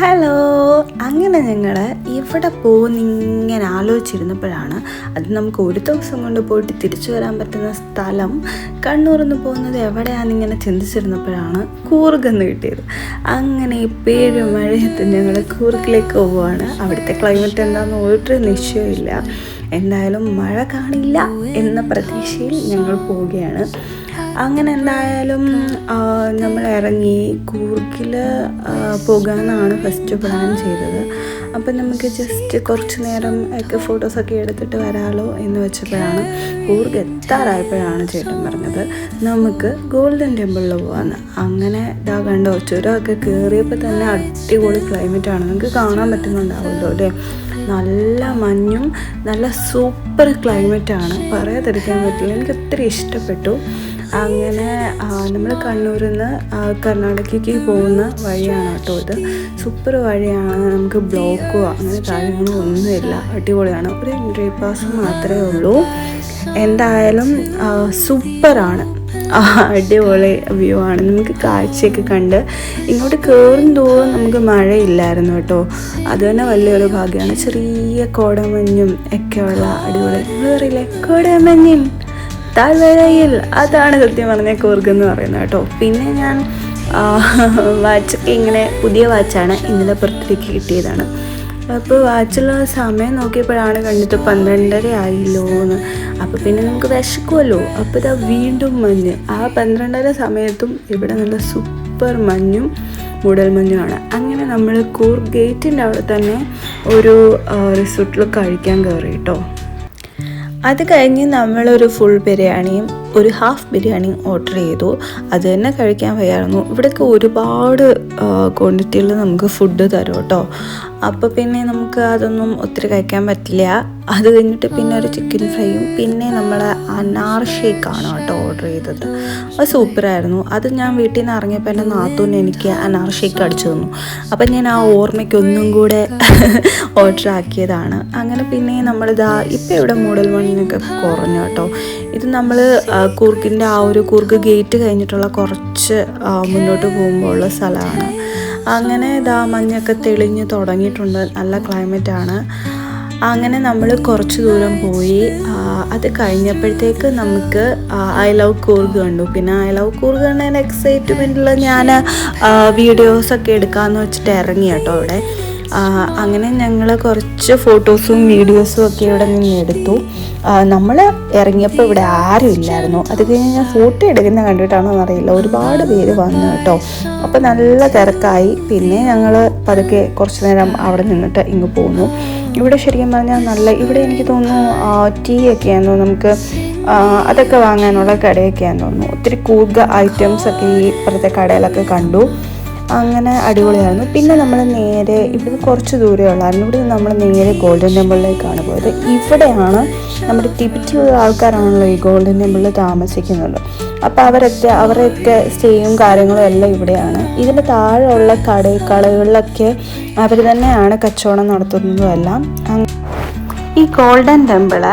Hello അങ്ങനെ ഞങ്ങൾ ഇവിടെ പോകുന്നിങ്ങനെ ആലോചിച്ചിരുന്നപ്പോഴാണ് അത് നമുക്ക് ഒരു ദിവസം കൊണ്ട് പോയിട്ട് തിരിച്ചു വരാൻ പറ്റുന്ന സ്ഥലം. കണ്ണൂരിൽ നിന്ന് പോകുന്നത് എവിടെയാണെന്നിങ്ങനെ ചിന്തിച്ചിരുന്നപ്പോഴാണ് കൂർഗെന്ന് കിട്ടിയത്. അങ്ങനെ പേര് മഴയത്ത് ഞങ്ങൾ കൂർഗിലേക്ക് പോവുകയാണ് അവിടുത്തെ ക്ലൈമറ്റ് എന്താണെന്ന് ഒരു നിശ്ചയമില്ല എന്തായാലും മഴ കാണില്ല എന്ന പ്രതീക്ഷയിൽ ഞങ്ങൾ പോവുകയാണ്. അങ്ങനെ എന്തായാലും നമ്മൾ ഇറങ്ങി കൂർഗിൽ പോകാമെന്നാണ് ഫസ്റ്റ് പ്ലാൻ ചെയ്തത്. അപ്പം നമുക്ക് ജസ്റ്റ് കുറച്ച് നേരം ഒക്കെ ഫോട്ടോസൊക്കെ എടുത്തിട്ട് വരാമല്ലോ എന്ന് വെച്ചപ്പോഴാണ് കൂർഗ് എത്താറായപ്പോഴാണ് ചേട്ടൻ പറഞ്ഞത് നമുക്ക് ഗോൾഡൻ ടെമ്പിളിൽ പോകാമെന്ന് അങ്ങനെ ഇതാ കണ്ടോ ചുരമൊക്കെ കയറിയപ്പോൾ തന്നെ അടിപൊളി ക്ലൈമറ്റാണ് നമുക്ക് കാണാൻ പറ്റുന്നുണ്ടാവുമല്ലോ അല്ലേ? നല്ല മഞ്ഞും നല്ല സൂപ്പർ ക്ലൈമറ്റാണ് പറയാതിരിക്കാൻ പറ്റില്ല. എനിക്ക് ഒത്തിരി ഇഷ്ടപ്പെട്ടു. അങ്ങനെ നമ്മൾ കണ്ണൂരിൽ നിന്ന് കർണാടകയ്ക്ക് പോകുന്ന വഴിയാണ് കേട്ടോ ഇത്. സൂപ്പർ വഴിയാണ് നമുക്ക് ബ്ലോക്കോ അങ്ങനെ കാര്യങ്ങളോ ഒന്നുമില്ല. അടിപൊളിയാണ്. ഒരു എൻട്രി പാസ് മാത്രമേ ഉള്ളൂ. എന്തായാലും സൂപ്പറാണ്. അടിപൊളി വ്യൂ ആണ്. നമുക്ക് കാഴ്ചയൊക്കെ കണ്ട് ഇങ്ങോട്ട് കയറും തോറും നമുക്ക് മഴയില്ലായിരുന്നു കേട്ടോ അത് തന്നെ വലിയൊരു ഭാഗ്യമാണ്. ചെറിയ കോടമഞ്ഞും ഒക്കെയുള്ള അടിപൊളി പറയില്ലേ കോടമഞ്ഞിൻ. താഴ്വരയിൽ അതാണ് സത്യം പറഞ്ഞ കൂർഗ് എന്ന് പറയുന്നത് കേട്ടോ. പിന്നെ ഞാൻ വാച്ച് ഇങ്ങനെ പുതിയ വാച്ചാണ് ഇന്നലെ പുറത്തേക്ക് കിട്ടിയതാണ്. അപ്പോൾ വാച്ചുള്ള സമയം നോക്കിയപ്പോഴാണ് കണ്ടിട്ട് പന്ത്രണ്ടര ആയില്ലോ എന്ന് അപ്പോൾ പിന്നെ നമുക്ക് വിശക്കുമല്ലോ അപ്പോൾ ഇതാ വീണ്ടും മഞ്ഞ്. ആ പന്ത്രണ്ടര സമയത്തും ഇവിടെ നല്ല സൂപ്പർ മഞ്ഞും മൂടൽമഞ്ഞുമാണ് അങ്ങനെ നമ്മൾ കൂർ ഗേറ്റിന്റെ അവിടെ തന്നെ ഒരു റിസോർട്ടിൽ കഴിക്കാൻ കയറി കേട്ടോ. അത് കഴിഞ്ഞ് നമ്മളൊരു ഫുൾ ബിരിയാണിയും ഒരു ഹാഫ് ബിരിയാണിയും ഓർഡർ ചെയ്തു. അത് തന്നെ കഴിക്കാൻ വയ്യായിരുന്നു. ഇവിടെയൊക്കെ ഒരുപാട് ക്വാണ്ടിറ്റിയിൽ നമുക്ക് ഫുഡ് തരും കേട്ടോ. അപ്പോൾ പിന്നെ നമുക്ക് അതൊന്നും ഒത്തിരി കഴിക്കാൻ പറ്റില്ല. അത് കഴിഞ്ഞിട്ട് പിന്നെ ഒരു ചിക്കൻ ഫ്രൈയും പിന്നെ നമ്മൾ അനാർ ഷേക്കാണ് കേട്ടോ ഓർഡർ ചെയ്തത്. അത് സൂപ്പറായിരുന്നു അത് ഞാൻ വീട്ടിൽ നിന്ന് ഇറങ്ങിയപ്പോൾ എന്റെ നാത്തൂന് എനിക്ക് അനാർ ഷേക്ക് അടിച്ചു തന്നു. അപ്പം ഞാൻ ആ ഓർമ്മയ്ക്ക് ഒന്നും കൂടെ ഓർഡർ ആക്കിയതാണ്. അങ്ങനെ പിന്നെ നമ്മളിതാ ഇപ്പം ഇവിടെ മൂടൽ മണ്ണിനൊക്കെ കുറഞ്ഞു കേട്ടോ. ഇത് നമ്മൾ കൂർക്കിന്റെ ആ ഒരു കൂർഗ് ഗേറ്റ് കഴിഞ്ഞിട്ടുള്ള കുറച്ച് മുന്നോട്ട് പോകുമ്പോൾ ഉള്ള സ്ഥലമാണ്. അങ്ങനെ ഇതാ മഞ്ഞൊക്കെ തെളിഞ്ഞ് തുടങ്ങിയിട്ടുണ്ട്. നല്ല ക്ലൈമറ്റാണ് അങ്ങനെ നമ്മൾ കുറച്ച് ദൂരം പോയി. അത് കഴിഞ്ഞപ്പോഴത്തേക്ക് നമുക്ക് ഐ ലവ് കൂർഗ് കണ്ടു. പിന്നെ ഐ ലവ് കൂർഗ് കണ്ടതിന് എക്സൈറ്റ്മെന്റിൽ ഞാൻ വീഡിയോസൊക്കെ എടുക്കാമെന്ന് വെച്ചിട്ട് ഇറങ്ങി കേട്ടോ അവിടെ. അങ്ങനെ ഞങ്ങൾ കുറച്ച് ഫോട്ടോസും വീഡിയോസും ഒക്കെ ഇവിടെ നിന്ന് എടുത്തു. നമ്മൾ ഇറങ്ങിയപ്പോൾ ഇവിടെ ആരും ഇല്ലായിരുന്നു. അത് കഴിഞ്ഞ് ഞാൻ ഫോട്ടോ എടുക്കുന്ന കണ്ടിട്ടാണോ എന്നറിയില്ല ഒരുപാട് പേര് വന്നു കേട്ടോ. അപ്പോൾ നല്ല തിരക്കായി. പിന്നെ ഞങ്ങൾ പതുക്കെ കുറച്ച് നേരം അവിടെ നിന്നിട്ട് ഇങ്ങ് പോന്നു. ഇവിടെ ശരിക്കും പറഞ്ഞാൽ നല്ല ഇവിടെ എനിക്ക് തോന്നുന്നു ടീ ഒക്കെയാണെന്ന് നമുക്ക് അതൊക്കെ വാങ്ങാനുള്ള കടയൊക്കെയാണെന്ന് തോന്നുന്നു. ഒത്തിരി കൂടുതൽ ഐറ്റംസ് ഒക്കെ ഈ ഇപ്പുറത്തെ കടയിലൊക്കെ കണ്ടു. അങ്ങനെ അടിപൊളിയായിരുന്നു. പിന്നെ നമ്മൾ നേരെ ഇവിടെ കുറച്ച് ദൂരമേ ഉള്ളായിരുന്നു ഇവിടെ നിന്ന് നമ്മൾ നേരെ ഗോൾഡൻ ടെമ്പിളിലേക്കാണ് പോയത്. ഇവിടെയാണ് നമ്മുടെ ടിബറ്റിലുള്ള ആൾക്കാരാണല്ലോ ഈ ഗോൾഡൻ ടെമ്പിളിൽ താമസിക്കുന്നത്. അപ്പോൾ അവരൊക്കെ അവരൊക്കെ സ്റ്റേയും കാര്യങ്ങളും എല്ലാം ഇവിടെയാണ്. ഇതിന്റെ താഴെയുള്ള കട കടകളിലൊക്കെ അവർ തന്നെയാണ് കച്ചവടം നടത്തുന്നതും എല്ലാം ഈ ഗോൾഡൻ ടെമ്പിൾ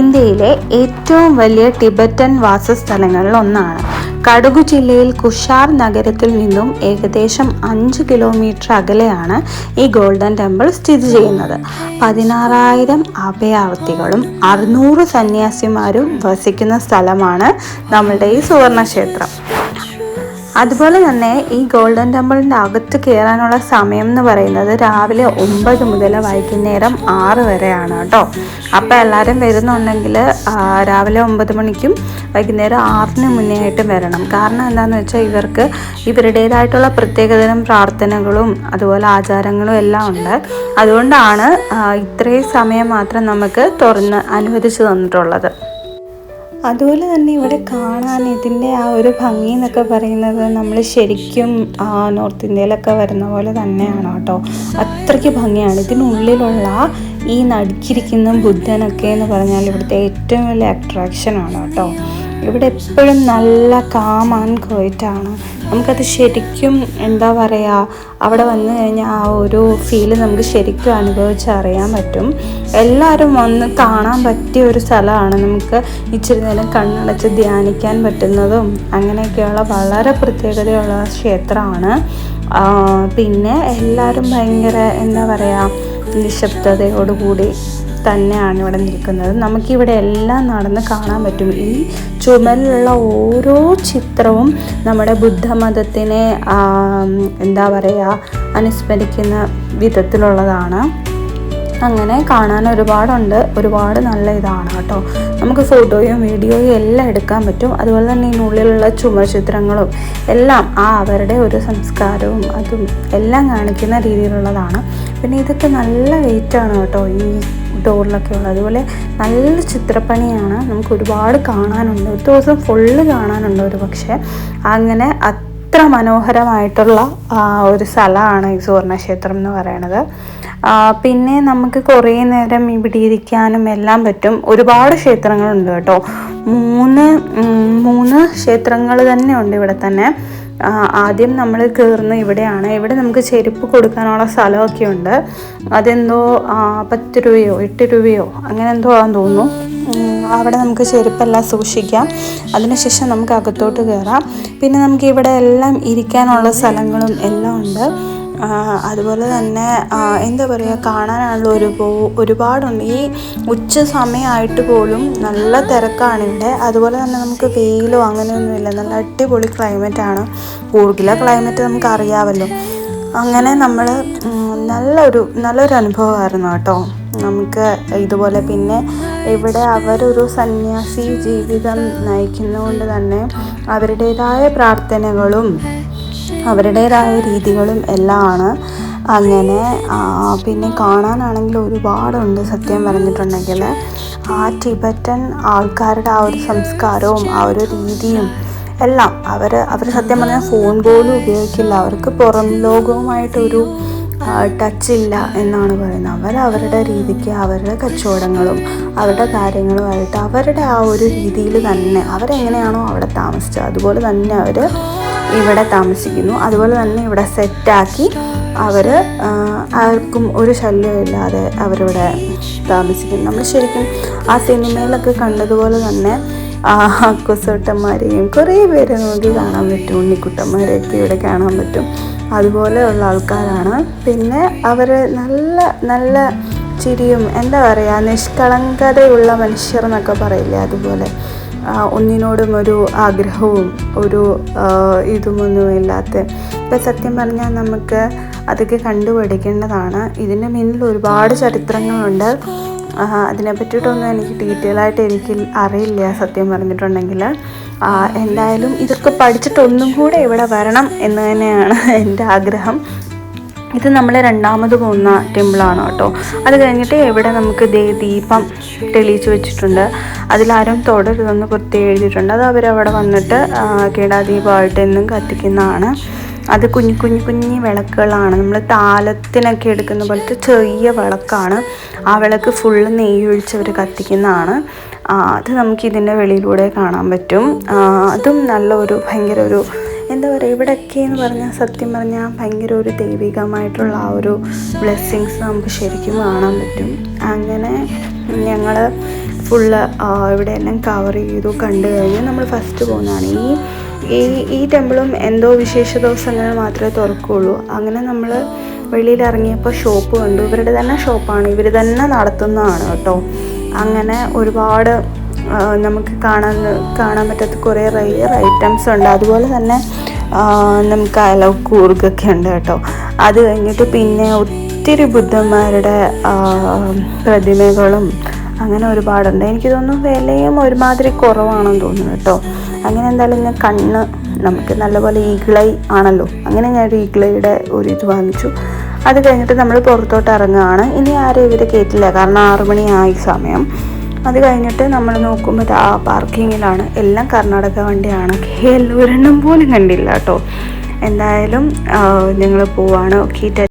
ഇന്ത്യയിലെ ഏറ്റവും വലിയ ടിബറ്റൻ വാസസ്ഥലങ്ങളിൽ ഒന്നാണ്. കടുകു ജില്ലയിൽ കുഷാർ നഗരത്തിൽ നിന്നും ഏകദേശം അഞ്ച് കിലോമീറ്റർ അകലെയാണ് ഈ ഗോൾഡൻ ടെമ്പിൾ സ്ഥിതി ചെയ്യുന്നത്. പതിനാറായിരം അഭയാർത്ഥികളും അറുന്നൂറ് സന്യാസിമാരും വസിക്കുന്ന സ്ഥലമാണ് നമ്മളുടെ ഈ സുവർണക്ഷേത്രം. അതുപോലെ തന്നെ ഈ ഗോൾഡൻ ടെമ്പിളിന്റെ അകത്ത് കയറാനുള്ള സമയം എന്ന് പറയുന്നത് രാവിലെ ഒമ്പത് മുതൽ വൈകുന്നേരം ആറ് വരെയാണ് കേട്ടോ. അപ്പോൾ എല്ലാവരും വരുന്നുണ്ടെങ്കിൽ രാവിലെ ഒമ്പത് മണിക്കും വൈകുന്നേരം ആറിന് മുന്നേ ആയിട്ട് വരണം. കാരണം എന്താണെന്ന് വെച്ചാൽ ഇവർക്ക് ഇവരുടേതായിട്ടുള്ള പ്രത്യേകതരം പ്രാർത്ഥനകളും അതുപോലെ ആചാരങ്ങളും എല്ലാം ഉണ്ട്. അതുകൊണ്ടാണ് ഇത്രയും സമയം മാത്രം നമുക്ക് തുറന്ന് അനുവദിച്ചു തന്നിട്ടുള്ളത്. അതുപോലെ തന്നെ ഇവിടെ കാണാൻ ഇതിന്റെ ആ ഒരു ഭംഗി എന്നൊക്കെ പറയുന്നത് നമ്മൾ ശരിക്കും ആ, നോർത്ത് ഇന്ത്യയിലൊക്കെ വരുന്ന പോലെ തന്നെയാണ് കേട്ടോ. അത്രയ്ക്ക് ഭംഗിയാണ്. ഇതിനുള്ളിലുള്ള ഈ നടുക്കിരിക്കുന്ന ബുദ്ധനൊക്കെ എന്ന് പറഞ്ഞാൽ ഇവിടുത്തെ ഏറ്റവും വലിയ അട്രാക്ഷനാണ് കേട്ടോ. ഇവിടെ എപ്പോഴും നല്ല കാം ആൻഡ് ക്വയറ്റാണ് നമുക്കത് ശരിക്കും എന്താ പറയുക അവിടെ വന്നു കഴിഞ്ഞാൽ ആ ഒരു ഫീൽ നമുക്ക് ശരിക്കും അനുഭവിച്ചറിയാൻ പറ്റും. എല്ലാവരും വന്ന് കാണാൻ പറ്റിയ ഒരു സ്ഥലമാണ് നമുക്ക് ഇച്ചിരി നേരം കണ്ണടച്ച് ധ്യാനിക്കാൻ പറ്റുന്നതും അങ്ങനെയൊക്കെയുള്ള വളരെ പ്രത്യേകതയുള്ള ക്ഷേത്രമാണ്. പിന്നെ എല്ലാവരും ഭയങ്കര എന്താ പറയുക നിശബ്ദതയോടുകൂടി തന്നെയാണ് ഇവിടെ നിൽക്കുന്നത്. നമുക്കിവിടെ എല്ലാം നടന്ന് കാണാൻ പറ്റും. ഈ ചുമലിലുള്ള ഓരോ ചിത്രവും നമ്മുടെ ബുദ്ധമതത്തിനെ എന്താ പറയുക അനുസ്മരിക്കുന്ന വിധത്തിലുള്ളതാണ്. അങ്ങനെ കാണാൻ ഒരുപാടുണ്ട്. ഒരുപാട് നല്ല ഇതാണ് കേട്ടോ. നമുക്ക് ഫോട്ടോയും വീഡിയോയും എല്ലാം എടുക്കാൻ പറ്റും. അതുപോലെ തന്നെ ഇതിനുള്ളിലുള്ള ചുമർ ചിത്രങ്ങളും എല്ലാം ആ അവരുടെ ഒരു സംസ്കാരവും അതും എല്ലാം കാണിക്കുന്ന രീതിയിലുള്ളതാണ്. പിന്നെ ഇതൊക്കെ നല്ല വെയിറ്റാണ് കേട്ടോ ഈ ഡോറിലൊക്കെ ഉള്ളത്. അതുപോലെ നല്ല ചിത്രപ്പണിയാണ് നമുക്ക് ഒരുപാട് കാണാനുണ്ട്. ഒരു ദിവസം ഫുള്ള് കാണാനുണ്ട് ഒരു പക്ഷേ. അങ്ങനെ അത്ര മനോഹരമായിട്ടുള്ള ഒരു സ്ഥലമാണ് ഈ സുവർണക്ഷേത്രം എന്ന് പറയണത്. പിന്നെ നമുക്ക് കുറേ നേരം ഇവിടെ ഇരിക്കാനും എല്ലാം പറ്റും. ഒരുപാട് ക്ഷേത്രങ്ങളുണ്ട് കേട്ടോ. മൂന്ന് മൂന്ന് ക്ഷേത്രങ്ങൾ തന്നെ ഉണ്ട് ഇവിടെ തന്നെ. ആദ്യം നമ്മൾ കയറുന്ന ഇവിടെയാണ്. ഇവിടെ നമുക്ക് ചെരുപ്പ് കൊടുക്കാനുള്ള സ്ഥലമൊക്കെ ഉണ്ട് അതെന്തോ പത്ത് രൂപയോ എട്ട് രൂപയോ അങ്ങനെ എന്തോ ആണെന്ന് തോന്നുന്നു. അവിടെ നമുക്ക് ചെരുപ്പെല്ലാം സൂക്ഷിക്കാം. അതിനുശേഷം നമുക്ക് അകത്തോട്ട് കയറാം പിന്നെ നമുക്ക് ഇവിടെ എല്ലാം ഇരിക്കാനുള്ള സ്ഥലങ്ങളും എല്ലാം ഉണ്ട്. അതുപോലെ തന്നെ എന്താ പറയുക കാണാനുള്ള ഒരു ഒരുപാടുണ്ട്. ഈ ഉച്ച സമയമായിട്ട് പോലും നല്ല തിരക്കാണ് ഇവിടെ അതുപോലെ തന്നെ നമുക്ക് വെയിലോ അങ്ങനെയൊന്നുമില്ല നല്ല അടിപൊളി ക്ലൈമറ്റാണ് കൂർഗിലെ ക്ലൈമറ്റ് നമുക്ക് അറിയാമല്ലോ. അങ്ങനെ നമ്മൾ നല്ലൊരു നല്ലൊരു അനുഭവമായിരുന്നു കേട്ടോ. നമുക്ക് ഇതുപോലെ പിന്നെ ഇവിടെ അവരൊരു സന്യാസി ജീവിതം നയിക്കുന്നതുകൊണ്ട് തന്നെ അവരുടേതായ പ്രാർത്ഥനകളും അവരുടേതായ രീതികളും എല്ലാമാണ്. അങ്ങനെ പിന്നെ കാണാനാണെങ്കിൽ ഒരുപാടുണ്ട് സത്യം പറഞ്ഞിട്ടുണ്ടെങ്കിൽ. ആ ടിബറ്റൻ ആൾക്കാരുടെ ആ ഒരു സംസ്കാരവും ആ ഒരു രീതിയും എല്ലാം അവർ അവർ സത്യം പറഞ്ഞാൽ ഫോൺ പോലും ഉപയോഗിക്കില്ല. അവർക്ക് പുറം ലോകവുമായിട്ടൊരു ടച്ച് ഇല്ല എന്നാണ് പറയുന്നത്. അവർ അവരുടെ രീതിക്ക് അവരുടെ കച്ചവടങ്ങളും അവരുടെ കാര്യങ്ങളുമായിട്ട് അവരുടെ ആ ഒരു രീതിയിൽ തന്നെ അവരെങ്ങനെയാണോ അവിടെ താമസിച്ചത് അതുപോലെ തന്നെ അവർ ഇവിടെ താമസിക്കുന്നു അതുപോലെ തന്നെ ഇവിടെ സെറ്റാക്കി അവർ ആർക്കും ഒരു ശല്യം ഇല്ലാതെ അവരിവിടെ താമസിക്കുന്നു. നമ്മൾ ശരിക്കും ആ സിനിമയിലൊക്കെ കണ്ടതുപോലെ തന്നെ കുസോട്ടന്മാരെയും കുറേ പേരെ നമുക്ക് കാണാൻ പറ്റും ഉണ്ണിക്കുട്ടന്മാരെയൊക്കെ ഇവിടെ കാണാൻ പറ്റും. അതുപോലെയുള്ള ആൾക്കാരാണ്. പിന്നെ അവർ നല്ല നല്ല ചിരിയും എന്താ പറയുക നിഷ്കളങ്കതയുള്ള മനുഷ്യർ എന്നൊക്കെ പറയില്ലേ അതുപോലെ. ഒന്നിനോടും ഒരു ആഗ്രഹവും ഒരു ഇതുമൊന്നും ഇതുമൊന്നുമില്ലാത്ത ഇപ്പം സത്യം പറഞ്ഞാൽ നമുക്ക് അതൊക്കെ കണ്ടുപഠിക്കേണ്ടതാണ് ഇതിന്റെ മുന്നിൽ ഒരുപാട് ചരിത്രങ്ങളുണ്ട്. അതിനെ പറ്റിയിട്ടൊന്നും എനിക്ക് ഡീറ്റെയിൽ ആയിട്ട് എനിക്ക് അറിയില്ല സത്യം പറഞ്ഞിട്ടുണ്ടെങ്കിൽ. എന്തായാലും ഇതൊക്കെ പഠിച്ചിട്ടൊന്നും കൂടെ ഇവിടെ വരണം എന്ന് തന്നെയാണ് എന്റെ ആഗ്രഹം. ഇത് നമ്മൾ രണ്ടാമത് പോകുന്ന ടെമ്പിളാണ് കേട്ടോ. അത് കഴിഞ്ഞിട്ട് ഇവിടെ നമുക്ക് ദേ ദീപം തെളിയിച്ച് വെച്ചിട്ടുണ്ട്. അതിലാരും തൊടരുതെന്ന് പ്രത്യേകം എഴുതിയിട്ടുണ്ട്. അത് അവരവിടെ വന്നിട്ട് കീടാദീപമായിട്ട് എന്നും കത്തിക്കുന്നതാണ്. അത് കുഞ്ഞു കുഞ്ഞു കുഞ്ഞു വിളക്കുകളാണ്. നമ്മൾ താലത്തിനൊക്കെ എടുക്കുന്ന പോലത്തെ ചെറിയ വിളക്കാണ്. ആ വിളക്ക് ഫുള്ള് നെയ്യൊഴിച്ച് അവർ കത്തിക്കുന്നതാണ് അത് നമുക്ക് ഇതിന്റെ വെളിയിലൂടെ കാണാൻ പറ്റും. അതും നല്ല ഒരു ഭയങ്കര ഒരു എന്താ പറയുക ഇവിടെയൊക്കെ എന്ന് പറഞ്ഞാൽ സത്യം പറഞ്ഞാൽ ഭയങ്കര ഒരു ദൈവികമായിട്ടുള്ള ആ ഒരു ബ്ലെസ്സിങ്സ് നമുക്ക് ശരിക്കും കാണാൻ പറ്റും. അങ്ങനെ ഞങ്ങൾ ഫുള്ള് ഇവിടെ എല്ലാം കവർ ചെയ്തു കണ്ടു കഴിഞ്ഞ് നമ്മൾ ഫസ്റ്റ് പോകുന്നതാണ്. ഈ ഈ ഈ ടെമ്പിളും എന്തോ വിശേഷ ദിവസങ്ങളിൽ മാത്രമേ തുറക്കുകയുള്ളൂ അങ്ങനെ നമ്മൾ വെളിയിൽ ഇറങ്ങിയപ്പോൾ ഷോപ്പ് കണ്ടു. ഇവരുടെ തന്നെ ഷോപ്പാണ് ഇവർ തന്നെ നടത്തുന്നതാണ് കേട്ടോ. അങ്ങനെ ഒരുപാട് നമുക്ക് കാണാൻ കാണാൻ പറ്റാത്ത കുറേ റയർ ഐറ്റംസ് ഉണ്ട്. അതുപോലെ തന്നെ നമുക്ക് അലവ് കൂർഗൊക്കെ ഉണ്ട് കേട്ടോ. അത് കഴിഞ്ഞിട്ട് പിന്നെ ഒത്തിരി ബുദ്ധന്മാരുടെ പ്രതിമകളും അങ്ങനെ ഒരുപാടുണ്ട്. എനിക്ക് തോന്നുന്നു വിലയും ഒരുമാതിരി കുറവാണെന്ന് തോന്നുന്നു കേട്ടോ. അങ്ങനെ എന്തായാലും ഞാൻ കണ്ണ് നമുക്ക് നല്ലപോലെ ഈഗിളൈ ആണല്ലോ. അങ്ങനെ ഞാൻ ഒരു ഈഗിളയുടെ ഒരു ഇത് വാങ്ങിച്ചു. അത് കഴിഞ്ഞിട്ട് നമ്മൾ പുറത്തോട്ട് ഇറങ്ങുകയാണ്. ഇനി ആരും ഇവരെ കയറ്റില്ല കാരണം ആറു മണിയായി സമയം. അത് കഴിഞ്ഞിട്ട് നമ്മൾ നോക്കുമ്പോൾ ആ പാർക്കിങ്ങിലാണ്. എല്ലാം കർണാടക വണ്ടിയാണ്. ഒരെണ്ണം പോലും കണ്ടില്ല കേട്ടോ. എന്തായാലും ഞങ്ങൾ പോവാണ്. ഓക്കെ